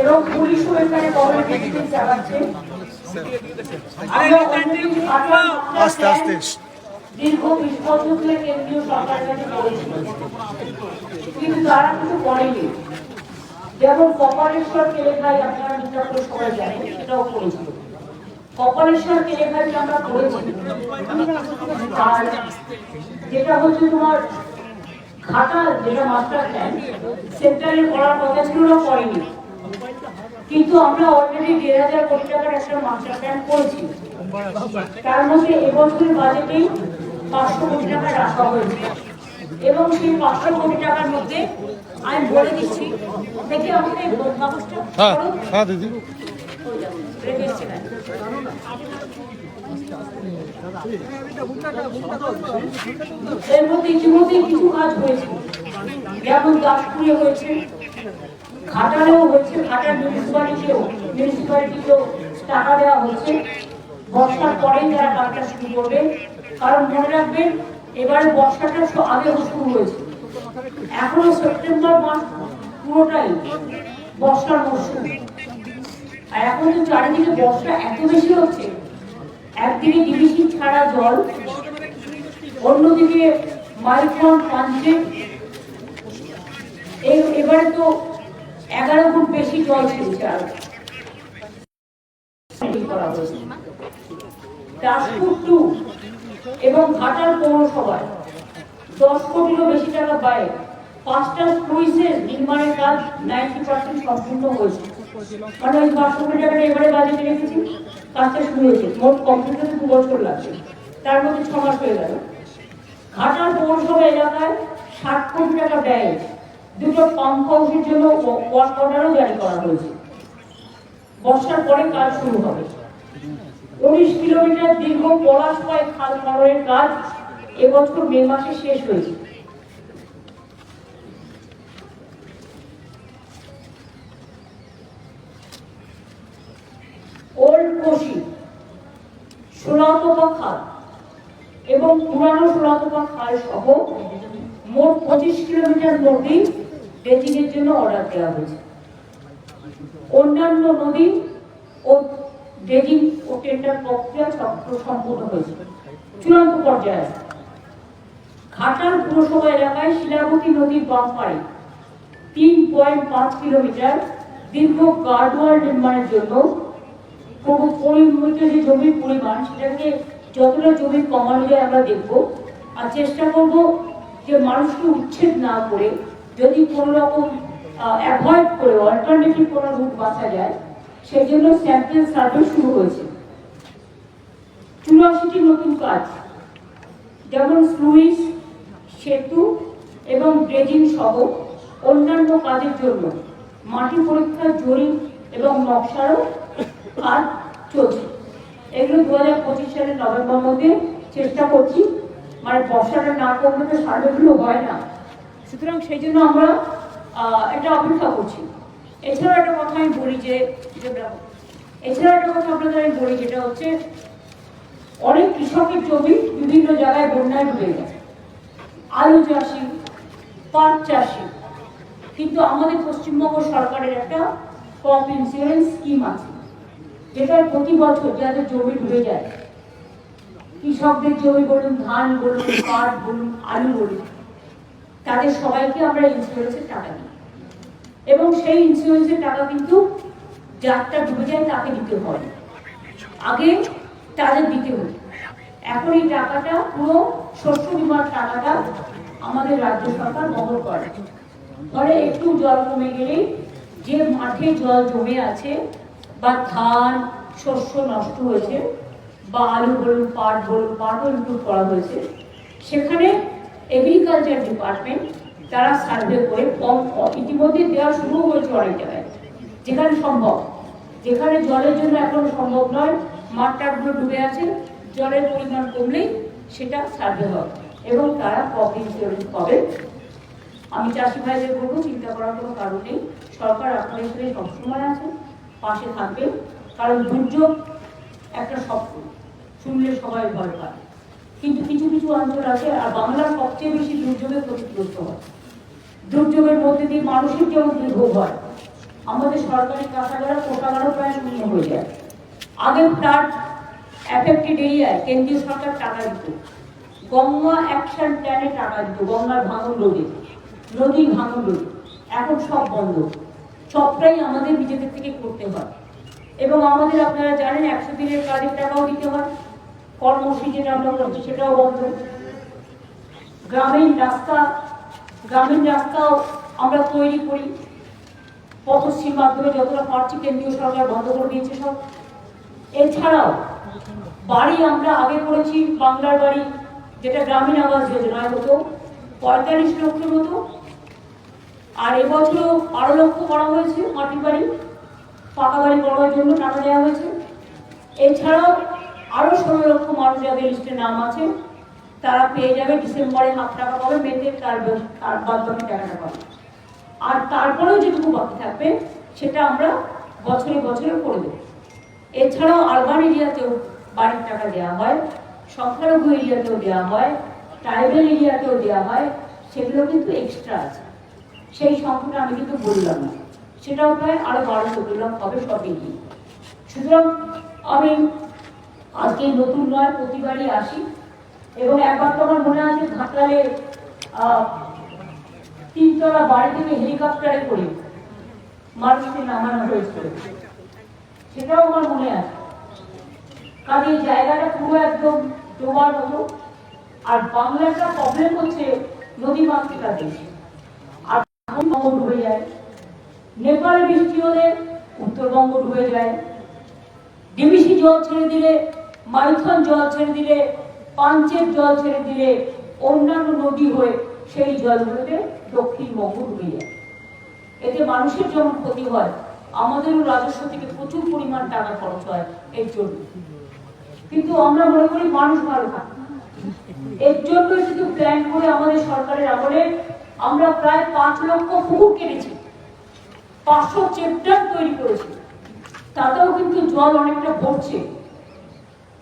এবং পুলিশও এখানে বড় ভিত্তিতে চালাচ্ছে আস্তে আস্তে। দীর্ঘ বিশ বছর ধরে কেন্দ্রীয় করেনি যেমন কপালেশ্বর কেলেখাই আপনারা করে সবাই জানেন, সেটাও করেছিল কপালেশ্বর কেলেখাইকে আমরা করেছি আর যেটা হচ্ছে তোমার খাতা যেটা মাস্টার প্ল্যান সেন্টারে করার কথা ছিল করেনি। কিন্তু আমরা অলরেডি দেড় হাজার কোটি টাকার একটা মাস্টার প্ল্যান করেছি। তার মধ্যে এবছরের বাজেটেই পাঁচশো কোটি টাকা রাখা হয়েছে। এবং সেই পাঁচশো কোটি টাকার মধ্যে আমি বলে দিচ্ছি দেখি আমাদের কাগজটা হ্যাঁ হ্যাঁ দিদি। এর মধ্যে ইতিমধ্যে কিছু কাজ হয়েছে যেমন দাসপুরে হয়েছে ঘাটালেও হয়েছে ঘাটাল মিউনিসিপালিটিও মিউনিসিপালিটিকেও টাকা দেওয়া হচ্ছে বর্ষার পরেই তারা কাজটা শুরু করবে কারণ মনে রাখবেন এবারে বর্ষাটা সব আগে শুরু হয়েছে এখনও সেপ্টেম্বর মাস পুরোটাই বর্ষার মরশুম। আর এখন তো চারিদিকে বর্ষা এত বেশি হচ্ছে। একদিকে ডিবিসি ছাড়া জল, অন্যদিকে মাইক্রন পাঞ্চে এবারে তো এগারো ফুট বেশি জল ছেড়েছে আর। টু এবং ঘাটাল পৌরসভায় দশ কোটিরও বেশি টাকা ব্যয়ে। পাঁচটা স্কুইসের নির্মাণের কাজ নাইনটি পার্সেন্ট সম্পূর্ণ হয়েছে। মানে ওই পাঁচশো কোটি টাকাটা এবারে বাজেটে রেখেছি কাজটা শুরু হয়েছে, মোট কমপ্লিট হতে দু বছর লাগছে। তার মধ্যে ছ মাস হয়ে গেল। ঘাটাল পৌরসভা এলাকায় ষাট কোটি টাকা ব্যয়ে। দুটো পাম্প হাউসের জন্য ওয়ার্ক অর্ডারও জারি করা হয়েছে। বর্ষার পরে কাজ শুরু হবে। উনিশ কিলোমিটার দীর্ঘ পলাশপায় খাল খননের কাজ এবছর মে মাসে শেষ হয়েছে। সোলাতপা খাল এবং পুরানো সোলাতপা খাল সহ মোট পঁচিশ কিলোমিটার নদী ড্রেজিংয়ের জন্য অর্ডার দেওয়া হয়েছে। অন্যান্য নদী ও ড্রেজিং ও টেন্ডার প্রক্রিয়া সম- সম্পূর্ণ হয়েছে। চূড়ান্ত পর্যায়ে ঘাটাল পুরসভা এলাকায় শিলাবতী নদীর বাম পাড়ে তিন পয়েন্ট পাঁচ কিলোমিটার দীর্ঘ গার্ডওয়াল নির্মাণের জন্য খুব পরিমিত যে জমির পরিমাণ সেটাকে যতটা জমি কমানো যায় আমরা দেখব। আর চেষ্টা করব যে মানুষকে উচ্ছেদ না করে যদি কোনো রকম অ্যাভয়েড করে অল্টারনেটিভ কোনো রুট বাঁচা যায় সেই জন্য স্যাম্পল সার্ভে শুরু হয়েছে। চুরাশিটি নতুন কাজ, যেমন স্লুইস সেতু এবং ড্রেজিং সহ অন্যান্য কাজের জন্য মাটি পরীক্ষার জরিপ এবং নকশারও কাজ চলছে। এগুলো দু হাজার পঁচিশ সালের নভেম্বর মধ্যে চেষ্টা করছি। মানে বর্ষাটা না করলে তো সার্ভেগুলো হয় না। সুতরাং সেই জন্য আমরা এটা অপেক্ষা করছি। এছাড়াও একটা কথা আমি বলি যে এছাড়াও একটা কথা আপনাদের আমি বলি, যেটা হচ্ছে অনেক কৃষকের জমি বিভিন্ন জায়গায় বন্যায় ডুবে গেছে। আলু চাষি, পাট চাষি, কিন্তু আমাদের পশ্চিমবঙ্গ সরকারের একটা ক্রপ ইন্স্যুরেন্স স্কিম আছে। যেটা প্রতি বছর যাদের জমি ডুবে যায়, কৃষকদের জমি বলুন, ধান বলুন, পাট বলুন, আলু বলুন, তাদের সবাইকে আমরা ইন্স্যুরেন্সের টাকা দিই। এবং সেই ইন্স্যুরেন্সের টাকা কিন্তু যারটা ডুবে যায় তাকে দিতে হয়। আগে তাদের দিতে হতো। এখন এই টাকাটা পুরো শস্য বিমার টাকাটা আমাদের রাজ্য সরকার বহন করে। ফলে একটু জল কমে গেলেই যে মাঠে জল জমে আছে বা ধান, শস্য নষ্ট হয়েছে, বা আলু বলুন, পাট বলুন পাটও ইনক্লুড করা হয়েছে। সেখানে এগ্রিকালচার ডিপার্টমেন্ট তারা সার্ভে করে কম, ইতিমধ্যে দেওয়া শুরু হয়েছে অনেক জায়গায়। যেখানে সম্ভব। যেখানে জলের জন্য এখন সম্ভব নয়, মাঠটাগুলো ডুবে আছে, জলের পরিমাণ কমলেই সেটা সার্ভে হবে এবং তারা ক্রপ ইন্স্যুরেন্স পাবে। আমি চাষি ভাইদের বলব, চিন্তা করার কোনো কারণ নেই। সরকার আপনাদের সাথে সবসময় আছে পাশে থাকবে কারণ দুর্যোগ একটা স্বপ্ন। শুনলে সবাই ভয় পায়। কিন্তু কিছু কিছু অঞ্চল আছে, আর বাংলার সবচেয়ে বেশি দুর্যোগের ক্ষতিগ্রস্ত হয়। দুর্যোগের মধ্যে দিয়ে মানুষের যেমন দুর্ভোগ হয় আমাদের সরকারি কাঁচাগারা কোটাগারও প্রায় শূন্য হয়ে যায়। আগে ফ্লাড এফেক্টেড এরিয়ায় কেন্দ্রীয় সরকার টাকা দিত। গঙ্গা অ্যাকশন প্ল্যানে টাকা দিত, গঙ্গার ভাঙন রোধে। নদীর ভাঙন রোধে। এখন সব বন্ধ। সবটাই আমাদের নিজেদের থেকে করতে হয়। এবং আমাদের আপনারা জানেন, একশো দিনের কাজের টাকাও দিতে হয়। কর্মসূচি যেটা আমরা করছি, সেটাও বন্ধ। গ্রামীণ রাস্তা, গ্রামীণ রাস্তাও আমরা তৈরি করি। পথশ্রীর মাধ্যমে যতটা পারছি কেন্দ্রীয় সরকার বন্ধ করে দিয়েছে সব। এছাড়াও বাড়ি আমরা আগে করেছি, বাংলার বাড়ি, যেটা গ্রামীণ আবাস যোজনায় হতো পঁয়তাল্লিশ লক্ষের মতো। আর এবছরও বারো লক্ষ করা হয়েছে মাটির বাড়ি, পাকা বাড়ি করার জন্য টাকা দেওয়া হয়েছে। এছাড়াও আরও ষোলো লক্ষ মানুষ যাদের লিস্টে নাম আছে। তারা পেয়ে যাবে ডিসেম্বরে হাফ টাকা পাবে, মেতে তার তার বাদ বাকি টাকাটা পাবে। আর তারপরেও যেটুকু বাকি থাকবে, সেটা আমরা বছরে বছরে করে দেবো। এছাড়াও আরবান এরিয়াতেও বাড়ির টাকা দেওয়া হয়, সংখ্যালঘু এরিয়াতেও দেওয়া হয়, ট্রাইবেল এরিয়াতেও দেওয়া হয়, সেগুলো কিন্তু এক্সট্রা আছে। সেই সংখ্যাটা আমি কিন্তু বললাম না। সেটাও প্রায় আরও বারো চোদ্দ লাখ হবে সব এগিয়ে সুতরাং আমি আজকে নতুন নয়, প্রতিবারই আসি। এবং একবার তো আমার মনে আছে ঘাটালে তিনতলা বাড়ি থেকে হেলিকপ্টারে করে মানুষকে নামানো হয়েছিল সেটাও আমার মনে আছে। কাজে এই জায়গাটা পুরো একদম ডোবার মতো। আর বাংলাটা প্রবলেম হচ্ছে নদী মাতৃকা দেশ আর বঙ্গ ডুবে যায় নেপালে বৃষ্টি হলে উত্তরবঙ্গ ডুবে যায়। ডিবিসি জল ছেড়ে দিলে মাইথন জল ছেড়ে দিলে পাঞ্চের জল ছেড়ে দিলে অন্যান্য নদী হয়ে সেই জলগুলোতে দক্ষিণবঙ্গ ডুবে যায়। এতে মানুষের যেমন ক্ষতি হয়, আমাদেরও রাজস্ব থেকে প্রচুর পরিমাণ টাকা খরচ হয়, এর জন্য। কিন্তু আমরা মনে করি মানুষ ভালো থাকে। এর জন্য শুধু প্ল্যান করে আমাদের সরকারের আমলে আমরা প্রায় পাঁচ লক্ষ পুকুর কেটেছি। পাঁচশো চেপটার তৈরি করেছি তাতেও কিন্তু জল অনেকটা ভরছে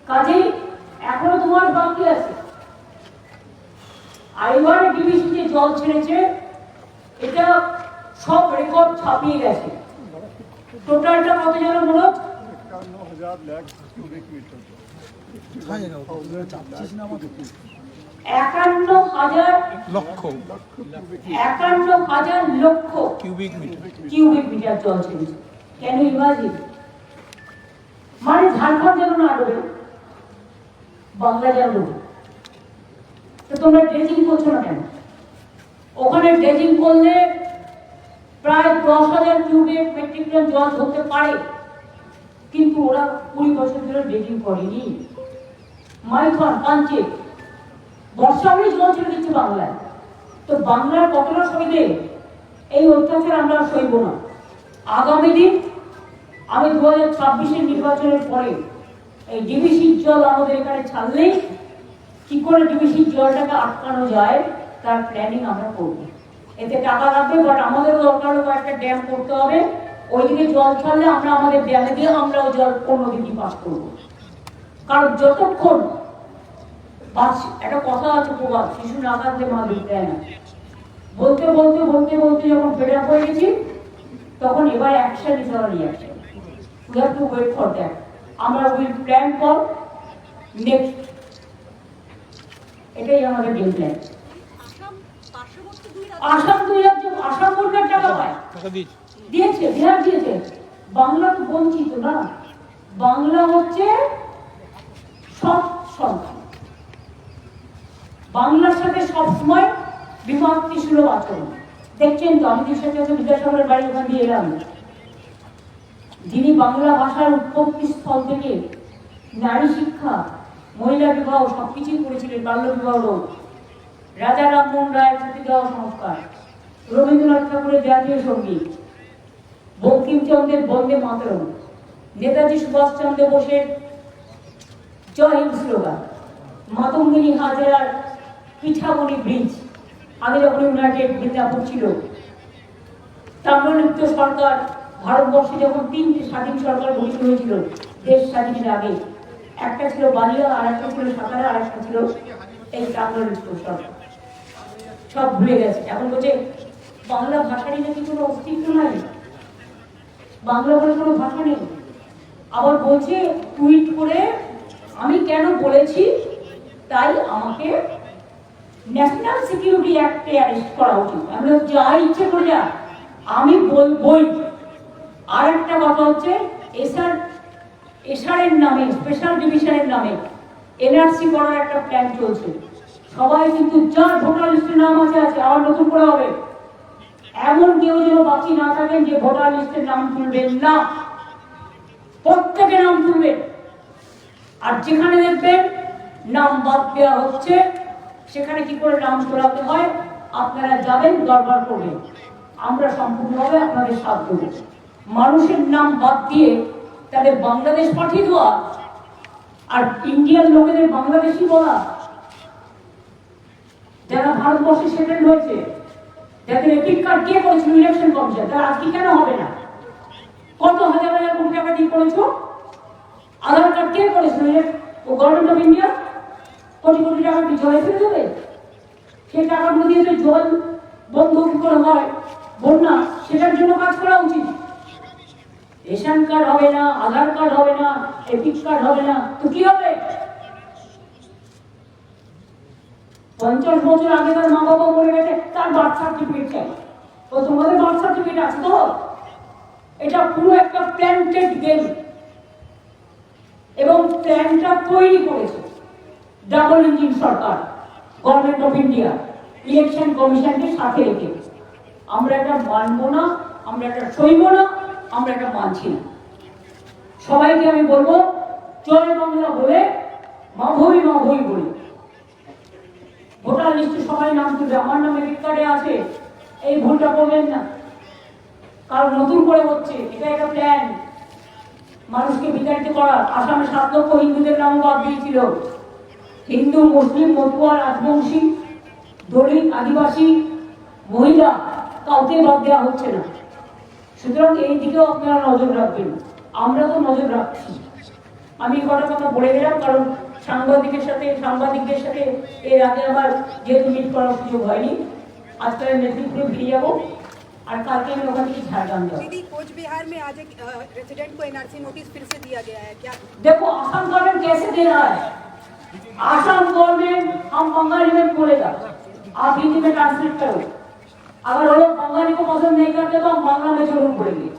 কাজেই এখনও তোমার বাকি আছে আইবার ডিভিশন যে জল ছেড়েছে এটা সব রেকর্ড ছাপিয়ে গেছে টোটালটা কত যেন মনে হাজার মিটার একান্ন হাজার লক্ষ। একান্ন হাজার লক্ষ কিউবিক মিটার। কিউবিক মিটার জল ছেড়েছে কেন ইমাজিন মানে ঝাড়খণ্ড যেন ডোবে বাংলা যেন তো তোমরা ড্রেজিং করছ না কেন? ওখানে ড্রেজিং করলে প্রায় দশ হাজার কিউবিক মেট্রিক টন জল ধরতে পারে। কিন্তু ওরা কুড়ি বছর ধরে ড্রেজিং করেনি। মাইথন পাঞ্চে বর্ষা হলে জল ছেড়ে দিচ্ছে বাংলায়। তো বাংলার কতটা সইবে এই অত্যাচার আমরা সইব না। আগামী দিন আমি দু হাজার ছাব্বিশের নির্বাচনের পরে এই ডিবিসির জল আমাদের এখানে ছাড়লেই কি করে ডিবিসির জলটাকে আটকানো যায়, তার প্ল্যানিং আমরা করব। এতে টাকা লাগবে বাট আমাদেরও দরকার হলো একটা ড্যাম করতে হবে। ওইদিকে জল ছাড়লে আমরা আমাদের ড্যামে দিয়ে আমরাও জল অন্য দিকে পাস করব। কারণ যতক্ষণ একটা কথা আছে প্রবাদ শিশু না কাঁদলে মা দুধ দেয় না। বলতে বলতে বলতে বলতে যখন ফেড আপ হয়ে গেছি তখন এবার অ্যাকশন হবে reaction we have to wait for that আমরা উইল প্ল্যান ফর নেক্সট এটাই আমাদের গেম প্ল্যান আসাম দুই রাজ্য আসাম দুই রাজ্য আসাম সরকার টাকা পায় দিয়েছে বিহার দিয়েছে। বাংলা তো বঞ্চিত না। বাংলা হচ্ছে সব সংখ্যা বাংলার সাথে সবসময় বিভক্তি সুলভ আচরণ। দেখছেন তো, আমি সাথে সাথে বিদ্যাসাগরের বাড়ি ওখান দিয়ে এলাম। যিনি বাংলা ভাষার উৎপত্তি স্থল থেকে নারী শিক্ষা, মহিলা বিবাহ সবকিছুই করেছিলেন, বাল্য বিবাহ রোধ রাজা রামমোহন রায়ের সতীদাহ সংস্কার, রবীন্দ্রনাথ ঠাকুরের জাতীয় সংগীত, বঙ্কিমচন্দ্রের বন্দে মাতরম, নেতাজি সুভাষচন্দ্র বোসের জয় হিন্দ স্লোগান, মাতঙ্গিনী হাজারার পিঠামণি ব্রিজ। আগে যখন ইউনাইটেড মির্জাপুর ছিল তাম্রলিপ্ত সরকার, ভারতবর্ষে যখন তিনটি স্বাধীন সরকার গঠিত হয়েছিল, দেশ স্বাধীনের আগে, একটা ছিল বালিয়া আর একটা ছিল সাতারা, আর একটা ছিল এই স্কুল সব সব ভুলে গেছে। এখন বলছে, বাংলা ভাষারই নাকি কোনো অস্তিত্ব নাই? বাংলা বলে কোনো ভাষা নেই? আবার বলছে, টুইট করে, আমি কেন বলেছি? তাই আমাকে ন্যাশনাল সিকিউরিটি অ্যাক্টে অ্যারেস্ট করা উচিত। আমি বললাম, যা ইচ্ছে করে যা আমি বলবই আর একটা কথা হচ্ছে এসআর এসআরের নামে স্পেশাল ডিভিশনের নামে এনআরসি করার একটা প্ল্যান চলছে। সবাই কিন্তু যার ভোটার লিস্টের নাম আছে আছে আবার নতুন করে হবে। এমন কেউ যেন বাকি না থাকেন যে ভোটার লিস্টের নাম তুলবেন না। প্রত্যেকে নাম তুলবেন। আর যেখানে দেখবেন নাম বাদ দেওয়া হচ্ছে সেখানে কি করে নাম তোলাতে হয়? আপনারা যাবেন, দরবার করবেন। আমরা সম্পূর্ণভাবে আপনাদের সাথ দেবো। মানুষের নাম বাদ দিয়ে তাদের বাংলাদেশ পাঠিয়ে দেওয়া, আর ইন্ডিয়ান লোকেদের বাংলাদেশি বলা। যারা ভারতবর্ষে সেটেল হয়েছে, যাদের এপিক কার্ড কে করেছিল? ইলেকশন কমিশন তারা আজকে কেন হবে না? কত হাজার হাজার কোটি টাকা দিয়ে করেছ? আধার কার্ড কে করেছিল? ও government of India crore crore টাকা কি জলে ফেলে দেবে? সেই টাকাগুলো দিয়ে তো জল বন্ধ কি করে হয়? বন্যা, সেটার জন্য কাজ করা উচিত। রেশন কার্ড হবে না, আধার কার্ড হবে না, এপিক কার্ড হবে না, তো কি হবে? পঞ্চাশ বছর আগে তার মা বাবা মরে গেছে, তার বার্থ সার্টিফিকেট চাই। তো তোমাদের বার্থ সার্টিফিকেট আছে তো। এটা পুরো একটা প্ল্যান্টেড গেম। এবং প্ল্যানটা তৈরি করেছে। ডাবল ইঞ্জিন সরকার গভর্নমেন্ট অফ ইন্ডিয়া ইলেকশন কমিশনকে সাথে রেখে। আমরা এটা মানব না, আমরা এটা সইব না, আমরা এটা মানছি না। সবাইকে আমি বলব জয় বাংলা বলে মা ভই মা ভই বলি। ভোটার লিস্টে সবাই নাম তুলবে, আমার নামে রেকর্ডে আছে, এই ভুলটা করবেন না। কারণ নতুন করে হচ্ছে, এটা একটা প্ল্যান মানুষকে বিতাড়িত করা, আসামে সাত লক্ষ হিন্দুদের নাম বাদ দিয়েছিল। হিন্দু মুসলিম মতুয়া রাজবংশী দলিত আদিবাসী মহিলা কাউকে বাদ দেওয়া হচ্ছে না সুতরাং এই দিকেও আপনারা নজর রাখবেন আমরা তো নজর রাখছি আমি কটা কথা বলে গেলাম কারণ সাংবাদিকের সাথে সাংবাদিকদের সাথে এর আগে আমার যেহেতু মিট করার সুযোগ হয়নি আজকাল মেদিনীপুরে ফিরে যাবো আর কালকে আমি ওখান থেকে ঝাড়গ্রাম যাবো दीदी कोच बिहार में आज एक रेसिडेंट को एनआरसी नोटिस फिर से दिया गया है क्या देखो असम गवर्नमेंट कैसे दे रहा है असम गवर्नमेंट हम बंगाली में बोलेगा आप हिंदी में ट्रांसलेट करो अगर वो लोग बंगाली को पसंद नहीं करते तो हम बांग्ला में जरूर बोलेंगे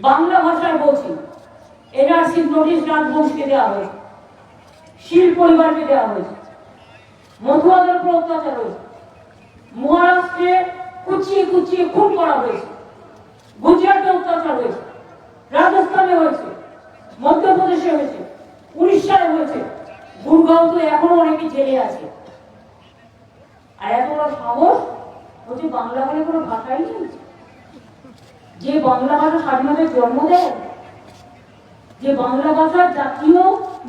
বাংলা ভাষায় বলছি এনআরসি নোটিশ রাজবংশকে দেওয়া হয়েছে শীল পরিবারকে দেওয়া হয়েছে মধুয়াদের উপর অত্যাচার হয়েছে মহারাষ্ট্রে কুচিয়ে কুচিয়ে খুন করা হয়েছে গুজরাটে অত্যাচার হয়েছে রাজস্থানে হয়েছে মধ্যপ্রদেশে হয়েছে উড়িষ্যায় হয়েছে তো এখনও অনেকে জেলে আছে। আর এত বড় সাহস হচ্ছে বাংলা বলে কোনো ভাষাই নেই? যে বাংলা ভাষা স্বাধীনতার জন্ম দেয়, যে বাংলা ভাষার জাতীয়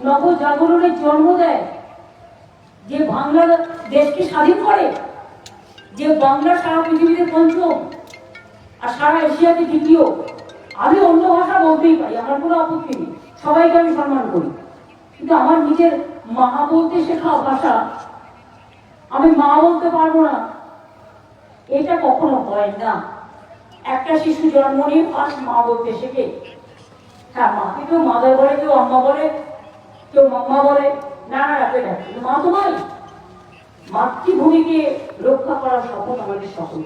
নবজাগরণের জন্ম দেয়, যে বাংলা দেশকে স্বাধীন করে, যে বাংলা সারা পৃথিবীতে পঞ্চম আর সারা এশিয়াতে দ্বিতীয় আমি অন্য ভাষা বলতেই পারি, আমার কোনো আপত্তি নেই। সবাইকে আমি সম্মান করি। কিন্তু আমার নিজের মা বলতে শেখা ভাষা আমি মা বলতে পারব না। এটা কখনো হয় না। একটা শিশু জন্ম নিয়ে ফার্স্ট মা বলতে শেখে। হ্যাঁ মাকে কেউ মাদার বলে কেউ আম্মা বলে কেউ মাম্মা বলে। না না রাখবে না কিন্তু মা তো মাই মাতৃভূমিকে রক্ষা করার শপথ আমাদের সকল